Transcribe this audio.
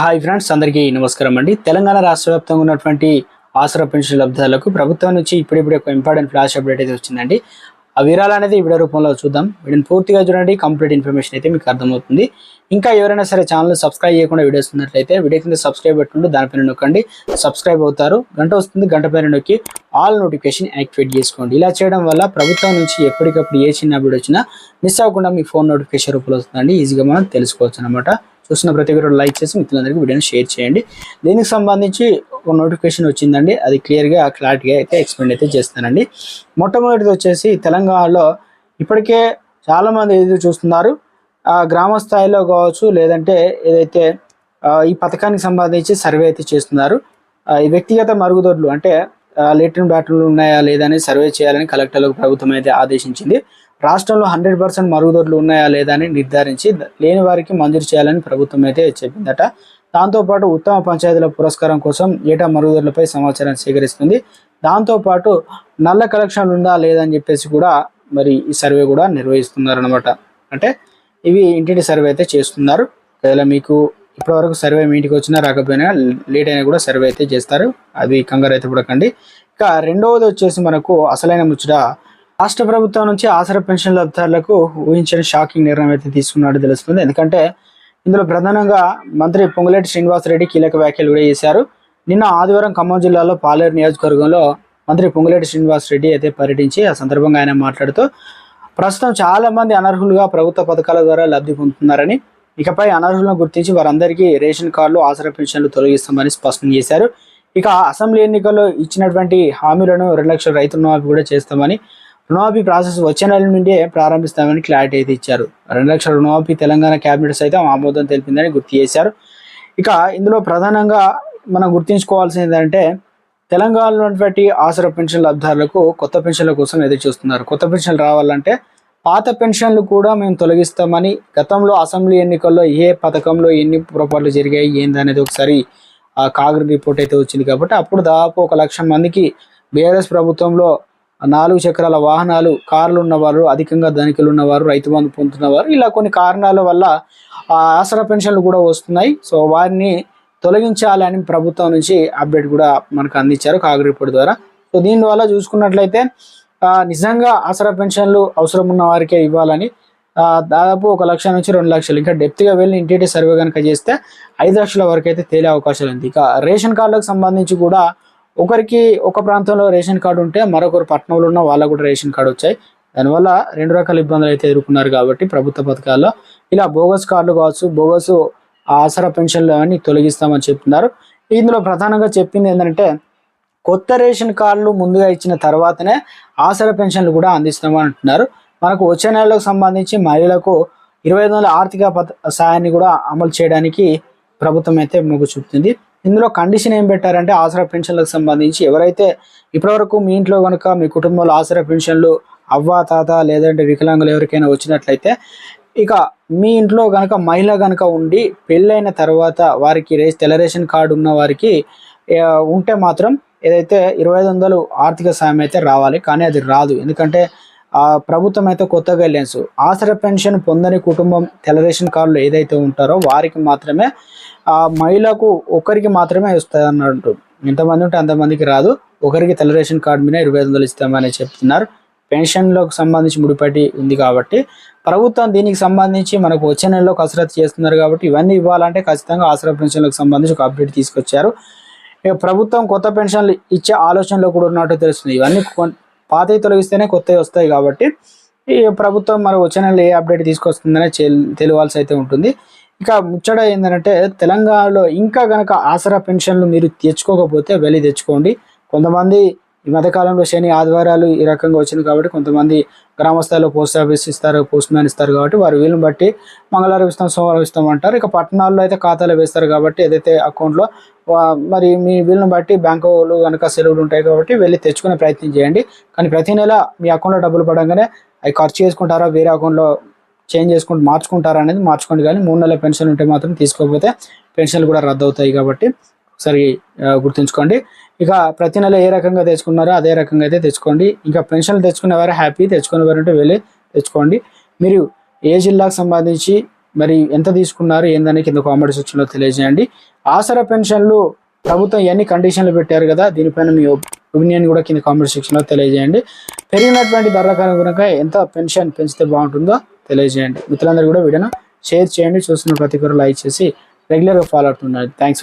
Hi friends అందరికీ నమస్కారం అండి. తెలంగాణ రాష్ట్ర వ్యాప్తంగా ఉన్నటువంటి ఆసరా పెన్షన్ లబ్ధాలకు ప్రభుత్వం నుంచి ఇప్పుడిప్పుడే ఒక ఇంపార్టెంట్ ఫ్లాష్ అప్డేట్ అయితే వచ్చిందండి. ఆ వివరాలు అనేది వీడియో రూపంలో చూద్దాం. వీడిని పూర్తిగా చూడండి కంప్లీట్ ఇన్ఫర్మేషన్ అయితే మీకు అర్థమవుతుంది. ఇంకా ఎవరైనా సరే ఛానల్ సబ్స్క్రైబ్ చేయకుండా వీడియోస్ ఉన్నట్లయితే వీడియో కింద సబ్స్క్రైబ్ పెట్టుకుంటూ దానిపైన నొక్కండి. సబ్స్క్రైబ్ అవుతారు. గంట వస్తుంది గంట పైన నొక్కి ఆల్ నోటిఫికేషన్ యాక్టివేట్ చేసుకోండి. ఇలా చేయడం వల్ల ప్రభుత్వం నుంచి ఎప్పటికప్పుడు ఏ చిన్న అప్డేట్ వచ్చినా మిస్ అవ్వకుండా మీ ఫోన్ నోటిఫికేషన్ రూపంలో వస్తుందండి. ఈజీగా మనం తెలుసుకోవచ్చు అనమాట చూస్తున్న ప్రతి ఒక్కరు లైక్ చేసి మిత్రులందరికీ వీడియోని షేర్ చేయండి. దీనికి సంబంధించి ఒక నోటిఫికేషన్ వచ్చిందండి. అది క్లియర్గా క్లారిటీగా అయితే ఎక్స్ప్లెయిన్ అయితే చేస్తానండి. మొట్టమొదటిది వచ్చేసి తెలంగాణలో ఇప్పటికే చాలామంది ఎదురు చూస్తున్నారు. గ్రామ స్థాయిలో కావచ్చు లేదంటే ఏదైతే ఈ పథకానికి సంబంధించి సర్వే అయితే చేస్తున్నారు. ఈ వ్యక్తిగత మరుగుదొడ్లు అంటే లేట్రిన్ బ్యాటర్లు ఉన్నాయా లేదా అని సర్వే చేయాలని కలెక్టర్లకు ప్రభుత్వం అయితే ఆదేశించింది. రాష్ట్రంలో హండ్రెడ్ పర్సెంట్ మరుగుదొడ్లు ఉన్నాయా లేదా అని నిర్ధారించి లేని వారికి మంజూరు చేయాలని ప్రభుత్వం అయితే చెప్పిందట. దాంతోపాటు ఉత్తమ పంచాయతీల పురస్కారం కోసం ఏటా మరుగుదొడ్లపై సమాచారం సేకరిస్తుంది. దాంతోపాటు నల్ల కలెక్షన్ ఉందా లేదా అని చెప్పేసి కూడా మరి ఈ సర్వే కూడా నిర్వహిస్తున్నారనమాట అంటే ఇవి ఇంటింటి సర్వే అయితే చేస్తున్నారు. ఒకవేళ మీకు ఇప్పటివరకు సర్వే మీ ఇంటికి వచ్చినా రాకపోయినా లేట్ అయినా కూడా సర్వే అయితే చేస్తారు. అది కంగారు అయితే పడకండి. ఇక రెండవది వచ్చేసి మనకు అసలైన ముచ్చట రాష్ట్ర ప్రభుత్వం నుంచి ఆసరా పెన్షన్ లబ్ధారులకు ఊహించిన షాకింగ్ నిర్ణయం అయితే తీసుకున్నట్టు తెలుస్తుంది. ఎందుకంటే ఇందులో ప్రధానంగా మంత్రి పొంగులేటి శ్రీనివాసరెడ్డి కీలక వ్యాఖ్యలు కూడా చేశారు. నిన్న ఆదివారం ఖమ్మం జిల్లాలో పాలేరు నియోజకవర్గంలో మంత్రి పొంగులేటి శ్రీనివాసరెడ్డి అయితే పర్యటించి ఆ సందర్భంగా ఆయన మాట్లాడుతూ ప్రస్తుతం చాలా మంది అనర్హులుగా ప్రభుత్వ పథకాల ద్వారా లబ్ధి పొందుతున్నారని ఇకపై అనర్హులను గుర్తించి వారందరికీ రేషన్ కార్డులు ఆసరా పెన్షన్లు తొలగిస్తామని స్పష్టం చేశారు. ఇక అసెంబ్లీ ఎన్నికల్లో ఇచ్చినటువంటి హామీలను రెండు లక్షల రైతుల కూడా చేస్తామని రుణమాఫీ ప్రాసెస్ వచ్చే నెల నుండే ప్రారంభిస్తామని క్లారిటీ అయితే ఇచ్చారు. రెండు లక్షల రుణమాఫీ తెలంగాణ కేబినెట్ సైతం ఆమోదం తెలిపిందని గుర్తు చేశారు. ఇక ఇందులో ప్రధానంగా మనం గుర్తుంచుకోవాల్సింది ఏంటంటే తెలంగాణలో ఉన్నటువంటి ఆసర పెన్షన్ లబ్ధారులకు కొత్త పెన్షన్ల కోసం ఎదురు చూస్తున్నారు. కొత్త పెన్షన్లు రావాలంటే పాత పెన్షన్లు కూడా మేము తొలగిస్తామని గతంలో అసెంబ్లీ ఎన్నికల్లో ఏ పథకంలో ఎన్ని పొరపాట్లు జరిగాయి ఏందనేది ఒకసారి ఆ రిపోర్ట్ అయితే వచ్చింది కాబట్టి అప్పుడు దాదాపు ఒక లక్ష మందికి బీఆర్ఎస్ ప్రభుత్వంలో నాలుగు చక్రాల వాహనాలు కార్లు ఉన్నవారు అధికంగా ధనికులు ఉన్నవారు రైతు బంధు పొందుతున్నవారు ఇలా కొన్ని కారణాల వల్ల ఆ ఆసరా పెన్షన్లు కూడా వస్తున్నాయి. సో వారిని తొలగించాలని ప్రభుత్వం నుంచి అప్డేట్ కూడా మనకు అందించారు కాగర్ రిపోర్ట్ ద్వారా. సో దీనివల్ల చూసుకున్నట్లయితే నిజంగా ఆసరా పెన్షన్లు అవసరం ఉన్న వారికే ఇవ్వాలని దాదాపు ఒక లక్ష నుంచి రెండు లక్షలు ఇంకా డెప్త్గా వెళ్ళి ఇంటింటి సర్వే కనుక చేస్తే ఐదు లక్షల వరకు అయితే తేలే అవకాశాలు ఉంది. ఇక రేషన్ కార్డులకు సంబంధించి కూడా ఒకరికి ఒక ప్రాంతంలో రేషన్ కార్డు ఉంటే మరొకరు పట్టణంలో ఉన్న వాళ్ళకు కూడా రేషన్ కార్డు వచ్చాయి. దానివల్ల రెండు రకాల ఇబ్బందులు అయితే ఎదుర్కొన్నారు కాబట్టి ప్రభుత్వ పథకాల్లో ఇలా బోగస్ కార్డులు కావచ్చు బోగస్ ఆసరా పెన్షన్లు అని తొలగిస్తామని చెప్తున్నారు. ఇందులో ప్రధానంగా చెప్పింది ఏంటంటే కొత్త రేషన్ కార్డులు ముందుగా ఇచ్చిన తర్వాతనే ఆసరా పెన్షన్లు కూడా అందిస్తామని అంటున్నారు. మనకు వచ్చే నెలలకు సంబంధించి మహిళలకు ఇరవై ఐదు వందల ఆర్థిక పథ సాయాన్ని కూడా అమలు చేయడానికి ప్రభుత్వం అయితే మొగ్గు చూపుతుంది. ఇందులో కండిషన్ ఏం పెట్టారంటే ఆసరా పెన్షన్లకు సంబంధించి ఎవరైతే ఇప్పటివరకు మీ ఇంట్లో కనుక మీ కుటుంబంలో ఆసరా పెన్షన్లు అవ్వ తాత లేదంటే వికలాంగులు ఎవరికైనా వచ్చినట్లయితే ఇక మీ ఇంట్లో కనుక మహిళ కనుక ఉండి పెళ్ళైన తర్వాత వారికి రేస్ తెల్ల రేషన్ కార్డు ఉన్న వారికి ఉంటే మాత్రం ఏదైతే ఇరవై ఐదు వందలు ఆర్థిక సాయం అయితే రావాలి. కానీ అది రాదు. ఎందుకంటే ప్రభుత్వం అయితే కొత్త గైడ్లైన్స్ ఆసరా పెన్షన్ పొందని కుటుంబం తెలరేషన్ కార్డులు ఏదైతే ఉంటారో వారికి మాత్రమే ఆ మహిళకు ఒకరికి మాత్రమే వస్తుంది అన్నట్టు ఎంతమంది ఉంటే అంతమందికి రాదు. ఒకరికి తెలరేషన్ కార్డు మీద ఇరవై ఐదు వందలు ఇస్తామని చెప్తున్నారు. పెన్షన్లకు సంబంధించి ముడిపడి ఉంది కాబట్టి ప్రభుత్వం దీనికి సంబంధించి మనకు వచ్చే నెలలో కసరత్తు చేస్తున్నారు కాబట్టి ఇవన్నీ ఇవ్వాలంటే ఖచ్చితంగా ఆసరా పెన్షన్లకు సంబంధించి ఒక అప్డేట్ తీసుకొచ్చారు. ఇక ప్రభుత్వం కొత్త పెన్షన్లు ఇచ్చే ఆలోచనలో కూడా ఉన్నట్టు తెలుస్తుంది. ఇవన్నీ కొన్- పాతవి తొలగిస్తేనే కొత్తవి వస్తాయి కాబట్టి ఈ ప్రభుత్వం మరి వచ్చే నెలలో ఏ అప్డేట్ తీసుకొస్తుందనే తెలియాల్సి అయితే ఉంటుంది. ఇక ముచ్చట ఏంటంటే తెలంగాణలో ఇంకా గనక ఆసరా పెన్షన్లు మీరు తెచ్చుకోకపోతే వెళ్ళి తెచ్చుకోండి. కొంతమంది ఈ మధ్యకాలంలో శని ఆదివారాలు ఈ రకంగా వచ్చింది కాబట్టి కొంతమంది గ్రామ స్థాయిలో పోస్ట్ ఆఫీస్ ఇస్తారు పోస్ట్ మ్యాన్ ఇస్తారు కాబట్టి వారు వీలుని బట్టి మంగళవారం ఇస్తాం సోమవారం ఇస్తాం అంటారు. ఇక పట్టణాల్లో అయితే ఖాతాలో వేస్తారు కాబట్టి ఏదైతే అకౌంట్లో మరి మీ వీలుని బట్టి బ్యాంకులు కనుక సెలవులు ఉంటాయి కాబట్టి వెళ్ళి తెచ్చుకునే ప్రయత్నం చేయండి. కానీ ప్రతి నెల మీ అకౌంట్లో డబ్బులు పడంగానే అవి ఖర్చు చేసుకుంటారా వేరే అకౌంట్లో చేంజ్ చేసుకుంటూ మార్చుకుంటారా అనేది మార్చుకోండి. కానీ మూడు నెలల పెన్షన్ ఉంటే మాత్రం తీసుకోకపోతే పెన్షన్లు కూడా రద్దు అవుతాయి కాబట్టి ఒకసారి గుర్తుంచుకోండి. ఇక ప్రతి నెల ఏ రకంగా తెచ్చుకున్నారో అదే రకంగా అయితే తెచ్చుకోండి. ఇంకా పెన్షన్లు తెచ్చుకునేవారు హ్యాపీ తెచ్చుకునేవారు ఉంటే వెళ్ళి తెచ్చుకోండి. మీరు ఏ జిల్లాకు సంబంధించి మరి ఎంత తీసుకున్నారు ఏందని కింద కామెంట్ సెక్షన్లో తెలియజేయండి. ఆసరా పెన్షన్లు ప్రభుత్వం ఎన్ని కండిషన్లు పెట్టారు కదా దీనిపైన మీ ఒపీనియన్ కూడా కింద కామెంట్ సెక్షన్లో తెలియజేయండి. పెరిగినటువంటి ధరలకు అనుగుణంగా ఎంత పెన్షన్ పెంచితే బాగుంటుందో తెలియజేయండి. మిత్రులందరూ కూడా వీడియోను షేర్ చేయండి. చూస్తున్న ప్రతి ఒక్కరు లైక్ చేసి రెగ్యులర్గా ఫాలో అవుతున్నారు థ్యాంక్స్